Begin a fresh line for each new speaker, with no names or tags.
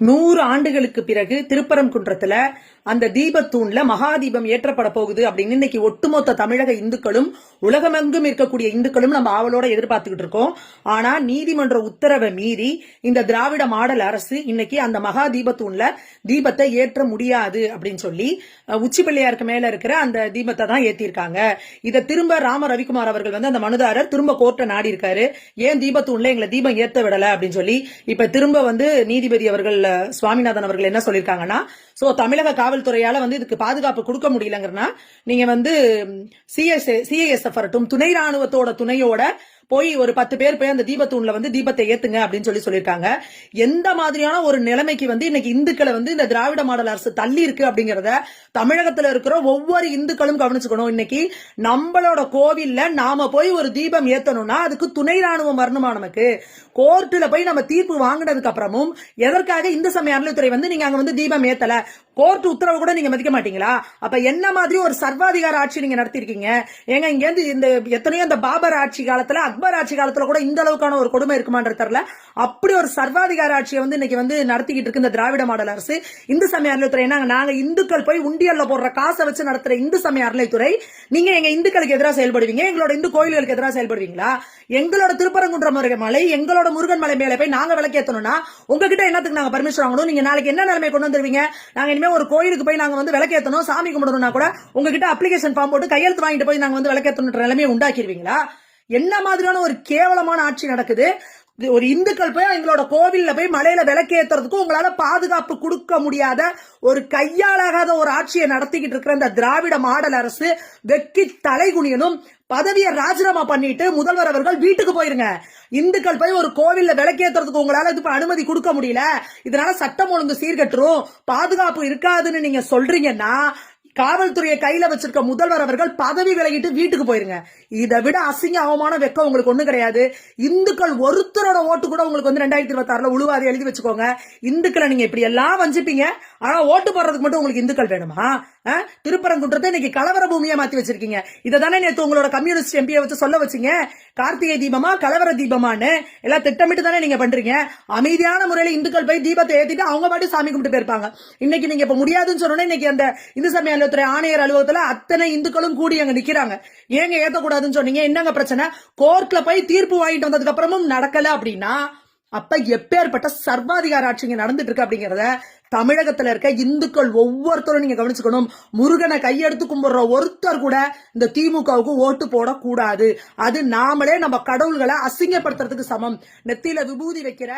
நூறு ஆண்டுகளுக்கு பிறகு திருப்பரங்குன்றத்துல அந்த தீபத்தூண்ல மகாதீபம் ஏற்றப்பட போகுது அப்படின்னு இன்னைக்கு ஒட்டுமொத்த தமிழக இந்துக்களும் உலகமெங்கும் இருக்கக்கூடிய இந்துக்களும் நம்ம ஆவலோட எதிர்பார்த்துக்கிட்டு இருக்கோம். ஆனா நீதிமன்ற உத்தரவை மீறி இந்த திராவிட மாடல் அரசு இன்னைக்கு அந்த மகா தீபத்தூண்ல தீபத்தை ஏற்ற முடியாது அப்படின்னு சொல்லி அஹ், உச்சி பிள்ளையாருக்கு மேல இருக்கிற அந்த தீபத்தை தான் ஏத்திருக்காங்க. இதை திரும்ப ராம ரவிக்குமார் அவர்கள் வந்து அந்த மனுதாரர் திரும்ப கோர்ட்டை நாடி இருக்காரு ஏன் தீபத்தூண்ல எங்களை தீபம் ஏத்த விடல அப்படின்னு சொல்லி இப்ப திரும்ப வந்து நீதிபதி அவர்கள் சுவாமிநாதன் அவர்கள் என்ன சொல்லியிருக்காங்கன்னா சோ தமிழக காவல் காவல்துறையால வந்து இதுக்கு பாதுகாப்பு கொடுக்க முடியலங்கிறனா நீங்க வந்து சிஎஸ் சிஐஎஸ்எஃப் வரட்டும் துணை ராணுவத்தோட துணையோட போய் ஒரு பத்து பேர் போய் அந்த தீபத்தூண்ல வந்து தீபத்தை ஏத்துங்க அப்படின்னு சொல்லி சொல்லியிருக்காங்க. எந்த மாதிரியான ஒரு நிலைமைக்கு வந்து இன்னைக்கு இந்துக்களை வந்து இந்த திராவிட மாடல் அரசு தள்ளி இருக்கு அப்படிங்கறத தமிழகத்துல இருக்கிற ஒவ்வொரு இந்துக்களும் கவனிச்சுக்கணும். இன்னைக்கு நம்மளோட கோவில்ல நாம போய் ஒரு தீபம் ஏத்தணும்னா அதுக்கு துணை ராணுவம் வரணுமா நமக்கு? கோர்ட்டுல போய் நம்ம தீர்ப்பு வாங்கினதுக்கு அப்புறமும் எதற்காக இந்து சமய அறநிலைத்துறை வந்து நீங்க அங்க வந்து தீபம் ஏத்தல? கோர்ட் உத்தரவு கூட நீங்க மதிக்க மாட்டீங்களா? அப்ப என்ன மாதிரி ஒரு சர்வாதிகார ஆட்சி நீங்க நடத்திருக்கீங்க? ஏங்க இங்க இருந்து இந்த எத்தனையோ இந்த பாபர் ஆட்சி காலத்துல அக்பர் ஆட்சி காலத்துல கூட இந்த அளவுக்கான ஒரு கொடுமை இருக்குமான்றது தெரியல. அப்படி ஒரு சர்வாதிகார ஆட்சியை வந்து இன்னைக்கு வந்து நடத்திக்கிட்டு இருக்கு இந்த திராவிட மாடல் அரசு. இந்து சமய அறநிலைத்துறை என்ன நாங்க இந்துக்கள் போய் உண்டியல்ல போடுற காசை வச்சு நடத்துற இந்து சமய அறநிலைத்துறை நீங்க எங்க இந்துக்களுக்கு எதிராக செயல்படுவீங்க? எங்களோட இந்து கோயில்களுக்கு எதிராக செயல்படுவீங்களா? எங்களோட திருப்பரங்குன்ற முருகன் மலை எங்களோட முருகன் மலை மேலே போய் நாங்க விளக்கேத்தணும்னா உங்ககிட்ட என்னத்துக்கு நாங்க பர்மிஷன் வாங்கணும்? நீங்க நாளைக்கு என்ன நிலைமை கொண்டு வந்துருவீங்க? நாங்க இனிமே ஒரு கோயிலுக்கு போய் நாங்க வந்து விளக்கேத்தணும் சாமி கும்பிடணும்னா கூட உங்ககிட்ட அப்ளிகேஷன் ஃபார்ம் போட்டு கையெழுத்து வாங்கிட்டு போய் நாங்க வந்து விளக்கேத்தணுன்ற நிலைமையை உண்டாக்கிடுவீங்களா என்ன மாதிரியான ஒரு கேவலமான ஆட்சி நடக்குது? ஒரு இந்துக்கள் போய் எங்களோட கோவில்ல போய் மலையில விளக்கேத்துறதுக்கு உங்களால பாதுகாப்பு கொடுக்க முடியாத ஒரு கையாளாகாத ஒரு ஆட்சியை நடத்திக்கிட்டு இருக்கிற இந்த திராவிட மாடல் அரசு வெக்கி தலைகுனியனும் பதவியை ராஜினாமா பண்ணிட்டு முதல்வர் அவர்கள் வீட்டுக்கு போயிருங்க. இந்துக்கள் போய் ஒரு கோவில்ல விளக்கேத்துறதுக்கு உங்களால இது அனுமதி கொடுக்க முடியல. இதனால சட்டம் ஒழுங்கு சீர்கட்டுரும். பாதுகாப்பு இருக்காதுன்னு நீங்க சொல்றீங்கன்னா காவல்துறையை கையில வச்சிருக்க முதல்வர் அவர்கள் பதவி விலகிட்டு வீட்டுக்கு போயிருங்க. இதை விட அசிங்க அவமான வெக்கம் உங்களுக்கு ஒண்ணு கிடையாது. இந்துக்கள் ஒருத்தரோட ஓட்டு கூட உங்களுக்கு வந்து ரெண்டாயிரத்தி இருபத்தி ஆறுல உழுவாது எழுதி வச்சுக்கோங்க. இந்துக்களை நீங்க இப்படி எல்லாம் வஞ்சிப்பீங்க. ஆனா ஓட்டு போடுறதுக்கு மட்டும் உங்களுக்கு இந்துக்கள் வேணுமா? திருப்பரங்குன்றத்தை இன்னைக்கு கலவர பூமியா மாத்தி வச்சிருக்கீங்க. இதை தானே நேத்து உங்களோட கம்யூனிஸ்ட் எம்பியை வச்சு சொல்ல வச்சீங்க. கார்த்திகை தீபமா கலவர தீபமான்னு. எல்லாம் திட்டமிட்டு தானே நீங்க பண்றீங்க. அமைதியான முறையில இந்துக்கள் போய் தீபத்தை ஏத்திட்டு அவங்க பாட்டு சாமி கும்பிட்டு போயிருப்பாங்க. இன்னைக்கு நீங்க இப்ப முடியாதுன்னு சொன்னோன்னே இன்னைக்கு அந்த இந்து சமய அலுவலகத்துறை ஆணையர் அலுவலகத்துல அத்தனை இந்துக்களும் கூடி அங்க நிக்கிறாங்க. ஏங்க ஏத்தக்கூடாதுன்னு சொன்னீங்க? என்னங்க பிரச்சனை? கோர்ட்ல போய் தீர்ப்பு வாங்கிட்டு வந்ததுக்கு அப்புறமும் நடக்கல அப்படின்னா அப்ப எப்பேற்பட்ட சர்வாதிகார ஆட்சி இங்க நடந்துட்டு இருக்கு அப்படிங்கறத தமிழகத்துல இருக்க இந்துக்கள் ஒவ்வொருத்தரும் நீங்க கவனிச்சுக்கணும். முருகனை கையெடுத்து கும்பிடுற ஒருத்தர் கூட இந்த திமுகவுக்கு ஓட்டு போடக்கூடாது. அது நாமளே நம்ம கடவுள்களை அசிங்கப்படுத்துறதுக்கு சமம். நெத்தியில விபூதி வைக்கிற